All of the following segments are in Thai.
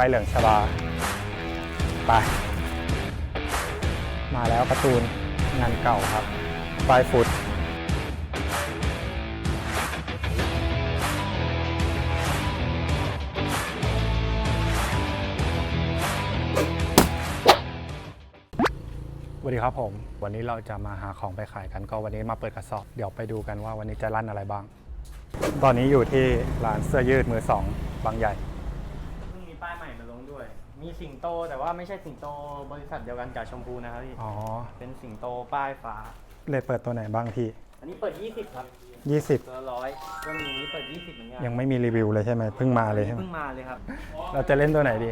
ไฟเหลืองชบาไป มาแล้วการ์ตูนงานเก่าครับไฟฟุตสวัสดีครับผม วันนี้เราจะมาหาของไปขายกันก็วันนี้มาเปิดกระสอบ เดี๋ยวไปดูกันว่าวันนี้จะลั่นอะไรบ้าง ตอนนี้อยู่ที่ร้านเสื้อยืดมือสองบางใหญ่ เพิ่งมีป้ายใหม่ มาลงด้วยมีสิงโตแต่ว่าไม่ใช่สิงโตบริษัทเดียวกันกับชมพูนะครับพี่อ๋อเป็นสิงโตป้ายฟ้า เลยเปิดตัวไหนบ้างพี่ อันนี้เปิด 20 ครับ20 ตัวละร้อยก็มีนี้เปิด 20เหมือนกันยังไม่มีรีวิวเลยใช่ไหมเพิ่งมาเลยใช่ไหมเพิ่งมาเลยครับเราจะเล่นตัวไหนดี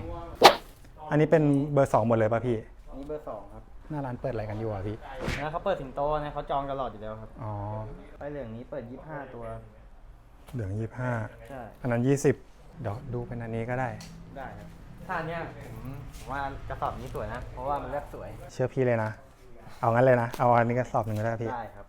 อันนี้เป็นเบอร์สองหมดเลยป่ะพี่ อันนี้เบอร์สองครับหน้าร้านเปิดอะไรกันอยู่อะพี่นะเขาเปิดสิงโตนะเขาจองตลอดอยู่แล้วครับอ๋อป้ายเหลืองนี้เปิด 25 ตัว เหลืองยี่ห้าใช่อันนั้นยี่สิบเดี๋ยวดูเป็นอันนี้ก็ได้ได้ครับ ถ้าอันเนี้ยผมผมว่ากระสอบนี้สวยนะ เพราะว่ามันเลือกสวย เชื่อพี่เลยนะ เอางั้นเลยนะ เอาอันนี้ก็สอบหนึ่งก็ได้พี่ ได้ครับ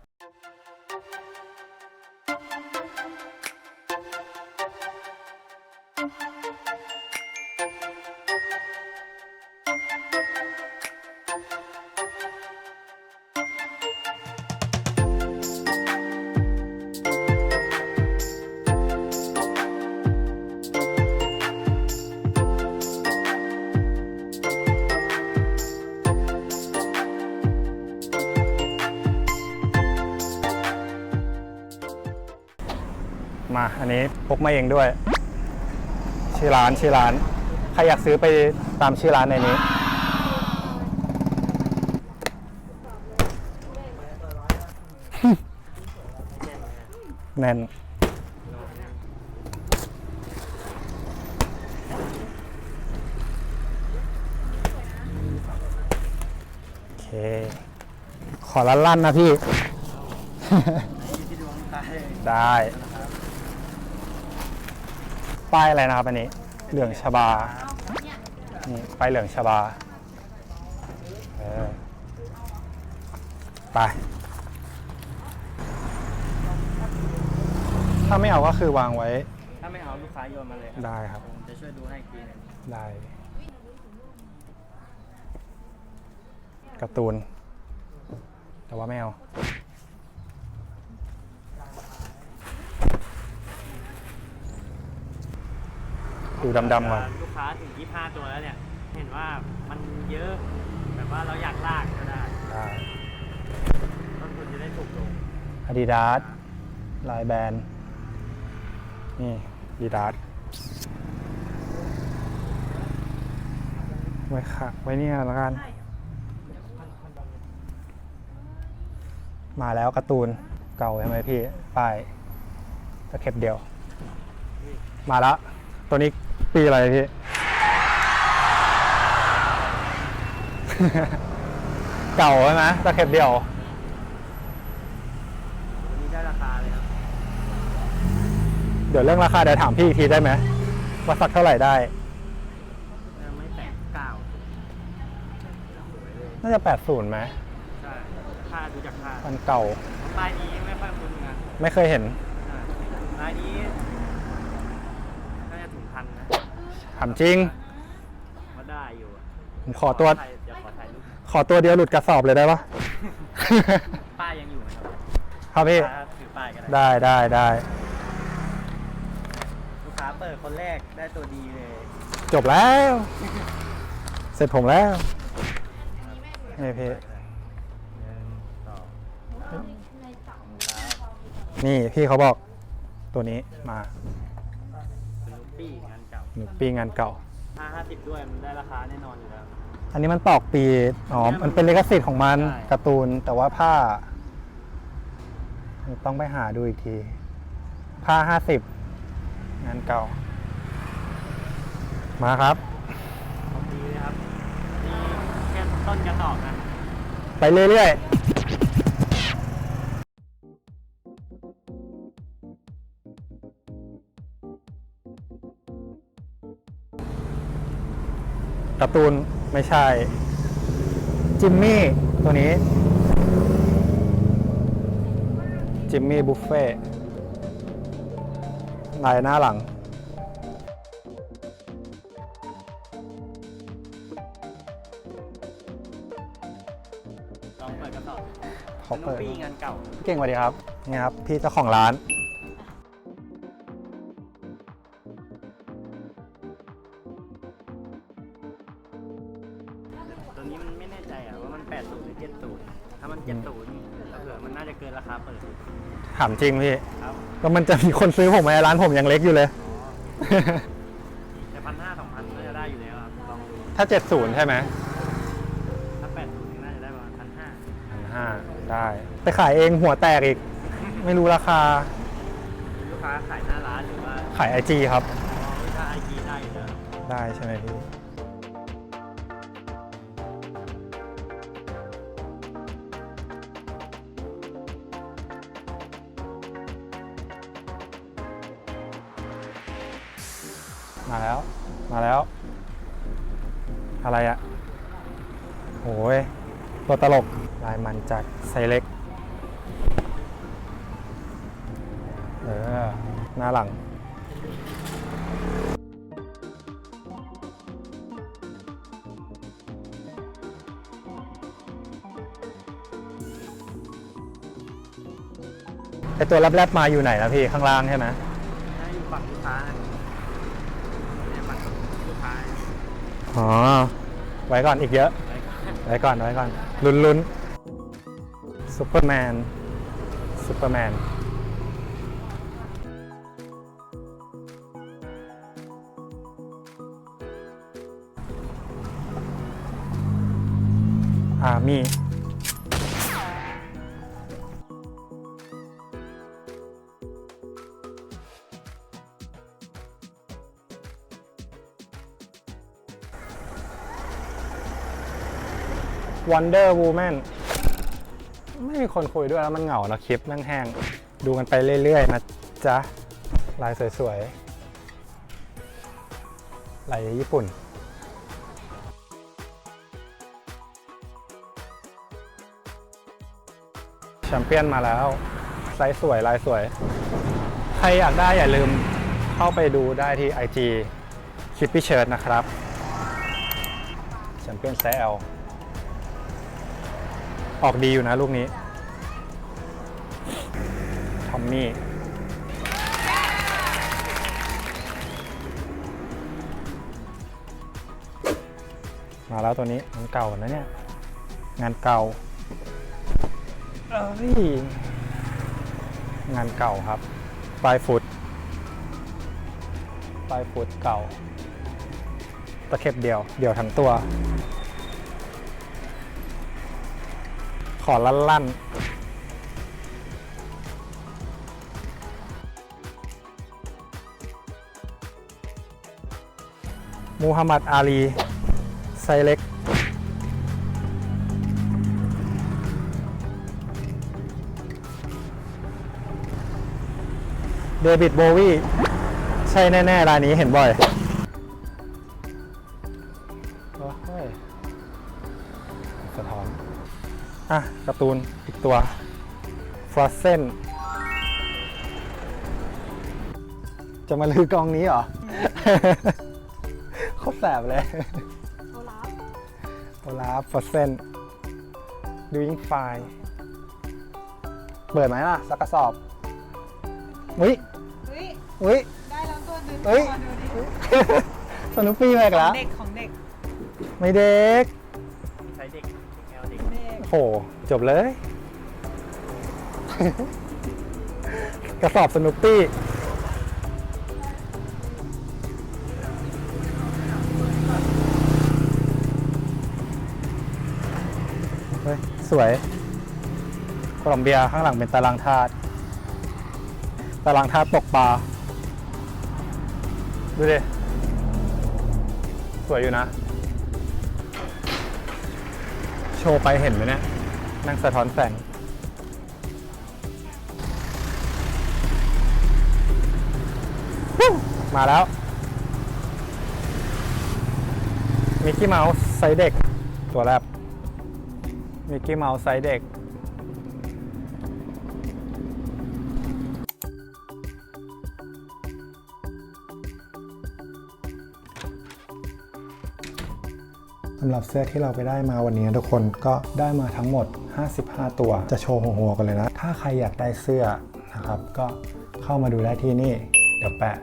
มา อันนี้พกมาเองด้วย ชื่อร้านชื่อร้าน ใครอยากซื้อไปตามชื่อร้านในนี้ แน่นโอเค ขอลั่นๆนะพี่ ได้ ป้ายอะไรนะครับอันนี้ เหลืองชบา นี่ป้ายเหลืองชบาเออไป ถ้าไม่เอาก็คือวางไว้ ถ้าไม่เอาลูกค้าโยนมาเลยครับได้ครับ ผมจะช่วยดูให้อีกทีหนึงได้การ์ตูน แต่ว่าไม่เอา ดูดำๆก่อน ลูกค้าถึง 25 ตัวแล้วเนี่ย เห็นว่ามันเยอะ แบบว่าเราอยากลากก็ได้ได้ต้นทุนจะได้ถูกลง อาดิดาสลายแบรนด์นี่อาดิดาสไว้ค่ะ ไว้เนี่ยแล้วกัน มาแล้วการ์ตูนเก่าใช่ไหมพี่ป้ายตะเข็บเดียว มาแล้วตัวนี้ ปีอะไรพี่ เก่าใช่ไหมตะเข็บเดียววันนี้ได้ราคาเลยครับ เดี๋ยวเรื่องราคาเดี๋ยวถามพี่อีกทีได้ไหมว่าสักเท่าไหร่ได้ยังไม่แตะเก้าน่าจะ 80ไหมใช่ค่าดูจากค่ามันเก่าป้ายนี้ไม่ค่อยคุ้นงานไม่เคยเห็นป้ายนี้น่าจะถึงพันนะ ถามจริง ก็ได้อยู่อะผมขอตัว ถ่ายเดี๋ยวขอถ่ายรูปขอตัวเดียวหลุดกระสอบเลยได้ปะ ป้ายยังอยู่ไหมครับครับพี่ลูกค้าถือป้ายก็ได้ได้ได้ได้ ลูกค้าเปิดคนแรกได้ตัวดีเลยจบแล้ว เสร็จผมแล้วนี่พี่ หนึ่งสองนี่พี่เขาบอกตัวนี้มาเป็นลูกปี้ ปีงานเก่าห้าห้าสิบด้วยมันได้ราคาแน่นอนอยู่แล้ว อันนี้มันตอกปี อ๋อ มันเป็นลิขสิทธิ์ของมันใช่ การ์ตูน แต่ว่าผ้า ต้องไปหาดูอีกที ผ้าห้าสิบงานเก่า มาครับ ของดีเลยครับนี่แค่ต้นกระตอกนะ ไปเรื่อยๆ การ์ตูนไม่ใช่ จิมมี่ตัวนี้ จิมมี่บุฟเฟ่ลายหน้าหลัง ลองเปิดกระสอบเขาเปิด ปีงานเก่า เก่งกว่าดีครับ นี่ครับ พี่เจ้าของร้าน ถามจริงพี่ครับ ก็มันจะมีคนซื้อผมไหมร้านผมยังเล็กอยู่เลย แต่พันห้าสองพันน่าจะได้อยู่แล้วครับลองดูถ้า 70 ใช่ไหมถ้า8สูนี่น่าจะได้ประมาณพันห้าห้าได้ ไปขายเองหัวแตกอีก ไม่รู้ราคาลูกค้าขายหน้าร้านหรือว่าขายไอจีครับ อ๋อลูกค้าไอจีได้อยู่แล้ว ได้ใช่ไหมพี่ ตัวตลกลายมันจากไซส์เล็กเออหน้าหลัง ไอตัวแรบๆมาอยู่ไหนนะพี่ ข้างล่างใช่ไหมถ้าอยู่ฝั่งลูกค้าเนี่ยฝั่งลูกค้าอ๋อ ไว้ก่อนอีกเยอะ ไว้ก่อน ไว้ก่อนไว้ก่อน ลุ้นลุ้นซูเปอร์แมนซูเปอร์แมนอ่ามี Wonder Woman ไม่มีคนคุยด้วยแล้วมันเหงานะคลิปแม่งแห้งดูกันไปเรื่อยๆนะจ๊ะ ลายสวยๆ ลายญี่ปุ่นแชมเปี้ยนมาแล้วไซส์สวย ลายสวย ใครอยากได้อย่าลืมเข้าไปดูได้ที่ IG คิปปี้เชิร์ตนะครับแชมเปี้ยนไซส์ L ออกดีอยู่นะลูกนี้ ทอมมี่ มาแล้วตัวนี้งานเก่านะเนี่ย งานเก่า เอ้ย งานเก่าครับ ปลายฟุต ปลายฟุตเก่า ตะเข็บเดียว เดียวทั้งตัว อลั่นลั่นมูฮัมหมัดอาลี ไซเล็ก เดวิดโบวีใช่แน่ ๆ รายนี้เห็นบ่อย การ์ตูนอีกตัวฟรอสเซนจะมาลือกองนี้เหรอ โคตรแสบเลยโอลาฟโอลาฟฟรอสเซนดูยิงไฟเปิดไหมล่ะ สักกระสอบ อุ้ยเฮ้ย อุ้ย ได้แล้วตัวดึงเฮ้ย มาดูดิสนุปปี้มาอีกขอแล้งวเด็กของเด็กไม่เด็ก ใช้เด็กแอลเด็ก เด็กโห จบเลย กระสอบสนุปปี้สวยโคลอมเบียข้างหลังเป็นตารางธาตุตารางธาตุตกปลา ดูดิ สวยอยู่นะ โชว์ไปเห็นไหมเนี่ย นั่งสะท้อนแสงมาแล้ว มิกกี้เมาส์ไซเด็ก ตัวแรกมิกกี้เมาส์ไซเด็ก สำหรับเสื้อที่เราไปได้มาวันนี้ทุกคนก็ได้มาทั้งหมด 55 ตัวจะโชว์หัวๆกันเลยนะ ถ้าใครอยากได้เสื้อนะครับ ก็เข้ามาดูได้ที่นี่ เดี๋ยวแปะ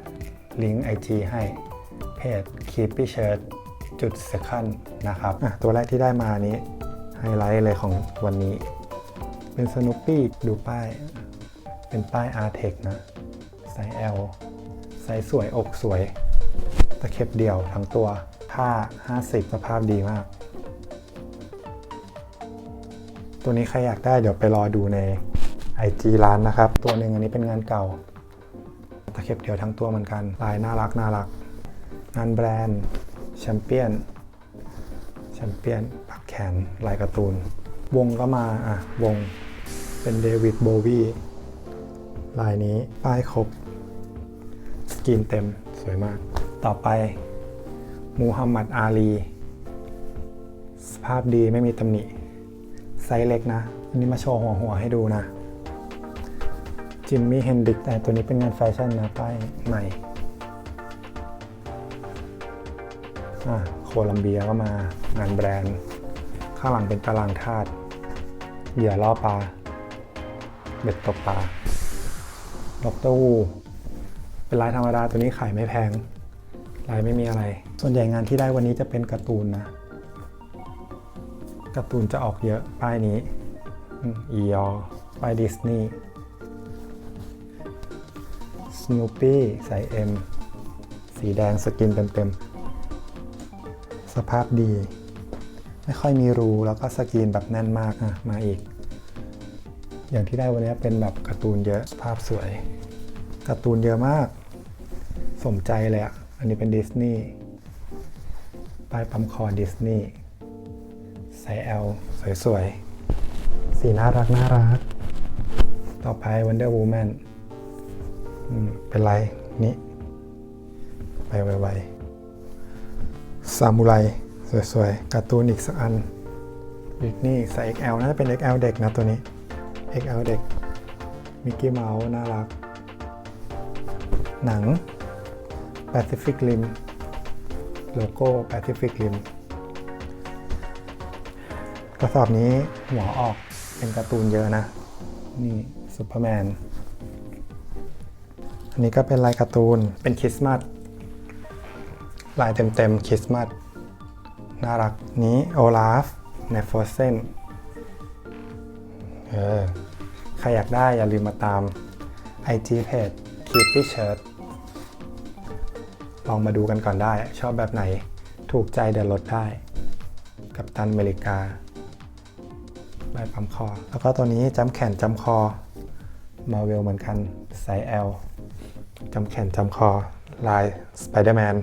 ลิงก์ IG ให้เพจ Keepy Shirt จุด second นะครับตัวแรกที่ได้มานี้ไฮไลท์เลยของวันนี้ เป็นสนุปปี้ดูป้าย เป็นป้าย r t e c นะไซส์ L ไซส์สวยอกสวย ตะเข็บเดี่ยวทั้งตัวผ้า 50 สภาพดีมาก ตัวนี้ใครอยากได้เดี๋ยวไปรอดูใน IG ร้านนะครับ ตัวหนึ่งอันนี้เป็นงานเก่า ตะเข็บเดียวทั้งตัวเหมือนกัน ลายน่ารักน่ารัก งานแบรนด์แชมเปี้ยนแชมเปี้ยนปักแขนลายการ์ตูน วงก็มาอะวงเป็นเดวิดโบวีลายนี้ป้ายครบสกรีนเต็มสวยมาก ต่อไปมูฮัมหมัดอาลี สภาพดีไม่มีตำหนิ ไซส์เล็กนะ อันนี้มาโชว์หัวหัวให้ดูนะ จิมมี่เฮนดิกแต่ตัวนี้เป็นงานแฟชั่นนะป้ายใหม่โคลัมเบียก็มางานแบรนด์ ข้างหลังเป็นตารางธาตุเหยื่อล่อปลาเบ็ดตกปลาดอกเตอร์วูเป็นลายธรรมดาตัวนี้ขายไม่แพงลายไม่มีอะไร ส่วนใหญ่งานที่ได้วันนี้จะเป็นการ์ตูนนะ การ์ตูนจะออกเยอะ ป้ายนี้อียอป้ายดิสนีย์สโนปี้ใส่เอ็มสีแดงสกินเต็มๆ สภาพดี ไม่ค่อยมีรูแล้วก็สกรีนแบบแน่นมากอะมาอีก อย่างที่ได้วันนี้เป็นแบบการ์ตูนเยอะสภาพสวยการ์ตูนเยอะมาก สมใจเลยอะอันนี้เป็นดิสนีย์ป้ายปั๊มคอดิสนีย์ ไซส์ L สวยๆ สีน่ารักน่ารัก ต่อไป Wonder Woman อืมเป็นไรนี้ไปไวๆซามูไรสวยๆการ์ตูนอีกสักอันอีกนี่ใส่ XL น่าจะเป็น XL เด็กนะตัวนี้ XL เด็กมิกกี้เมาส์น่ารัก หนัง Pacific Rim โลโก้ Pacific Rim กระสอบนี้หัวออกเป็นการ์ตูนเยอะนะ นี่ซูเปอร์แมน อันนี้ก็เป็นลายการ์ตูน เป็นคริสต์มาส ลายเต็มๆคริสต์มาส น่ารัก นี้โอลาฟในฟ r เซนเออ ใครอยากได้อย่าลืมมาตาม IG page Keepy Shirt ลองมาดูกันก่อนได้ ชอบแบบไหน ถูกใจเดี๋ยวลดได้ กับตันอเมริกา ลายปั๊มคอ แล้วก็ตัวนี้จำแขนจำคอมาเวลเหมือนกันไซส์ L จำแขนจำคอลาย Spider-Man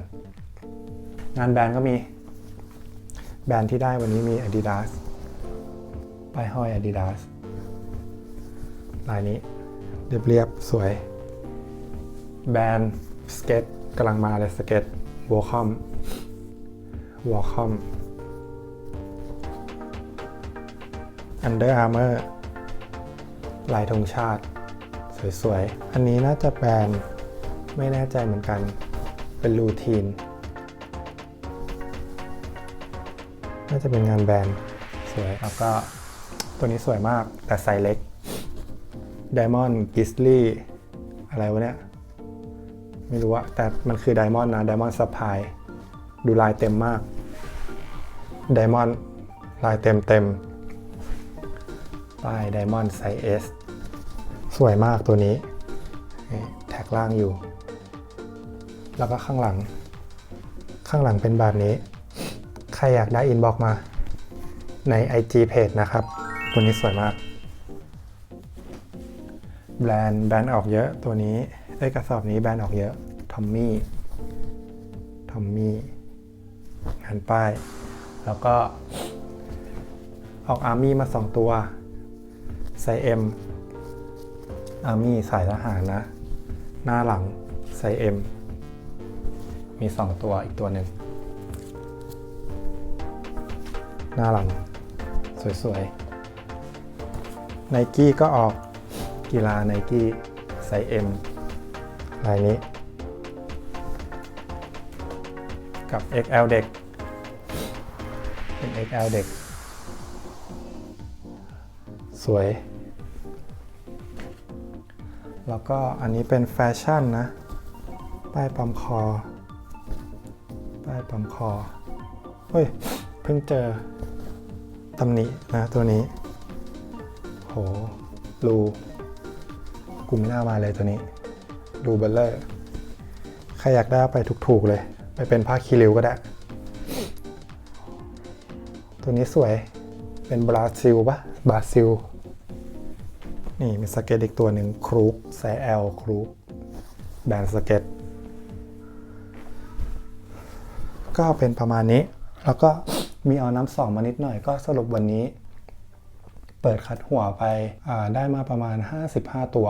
งานแบรนด์ก็มี แบรนด์ที่ได้วันนี้มี Adidas ป้ายห้อย Adidas ลายนี้เรียบเรียบๆสวย แบรนด์สเก็ตกำลังมาเลยสเก็ตวอลคอมวอลคอม Under Armour ลายธงชาติ สวยๆ อันนี้น่าจะแบรนด์ไม่แน่ใจเหมือนกัน เป็นรูทีน น่าจะเป็นงานแบรนด์สวย แล้วก็ตัวนี้สวยมากแต่ไซส์เล็ก Diamond Grizzly อะไรวะเนี่ย ไม่รู้อะแต่มันคือ Diamond นะ Diamond Sapphire ดูลายเต็มมาก Diamond ลายเต็มเต็ม ป้าย Diamond Size S สวยมากตัวนี้ แท็กล่างอยู่ แล้วก็ข้างหลัง ข้างหลังเป็นแบบนี้ ใครอยากได้อินบ็อกมาใน IG Page นะครับ ตัวนี้สวยมาก แบรนด์แบรนด์ออกเยอะตัวนี้ไอ้กระสอบนี้แบรนด์ออกเยอะทอมมี่ทอมมี่งานป้าย แล้วก็ออกอาร์มี่มา 2 ตัว ไซส์ M อาร์มี่สายทหารนะ หน้าหลังไซส์ M มี 2 ตัวอีกตัวหนึ่ง หน้าหลัง สวยๆไนกี้ก็ออกกีฬาไนกี้ไซส์ M ลายนี้ กับ XL เด็กเป็น XL เด็ก สวย แล้วก็อันนี้เป็นแฟชั่นนะป้ายปั๊มคอป้ายปั๊มคอเฮ้ย เพิ่งเจอตำหนินะตัวนี้ โหรูกลุ่มหน้ามาเลยตัวนี้รูเบลเลอร์ใครอยากได้ไปถูกๆเลย ไปเป็นผ้าคีริวก็ได้ ตัวนี้สวยเป็นบราซิลปะบราซิล นี่มีสเก็ตอีกตัวหนึ่งครูกไซส์ L ครูกแบรนด์สเก็ตก็เป็นประมาณนี้ แล้วก็มีเอาน้ำสองมานิดหน่อยก็สรุปวันนี้ เปิดคัดหัวไปได้มาประมาณ 55 ตัว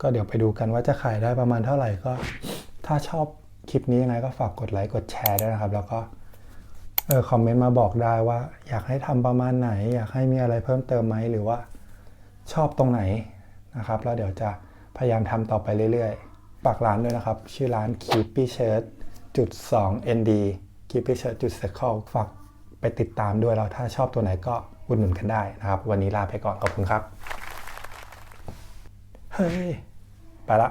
ก็เดี๋ยวไปดูกันว่าจะขายได้ประมาณเท่าไหร่ก็ ถ้าชอบคลิปนี้ยังไงก็ฝากกดไลค์กดแชร์ด้วยนะครับ แล้วก็เออคอมเมนต์มาบอกได้ว่า อยากให้ทำประมาณไหน อยากให้มีอะไรเพิ่มเติมไหมหรือว่า ชอบตรงไหนนะครับ แล้วเดี๋ยวจะพยายามทำต่อไปเรื่อยๆฝากร้านด้วยนะครับ ชื่อร้าน Keepy Shirt จุด2 ND Keepy Shirt จุด Circle ฝากไปติดตามด้วยแล้วถ้าชอบตัวไหนก็อุดหนุนกันได้นะครับ วันนี้ลาไปก่อนขอบคุณครับ เฮ้ย ไปละ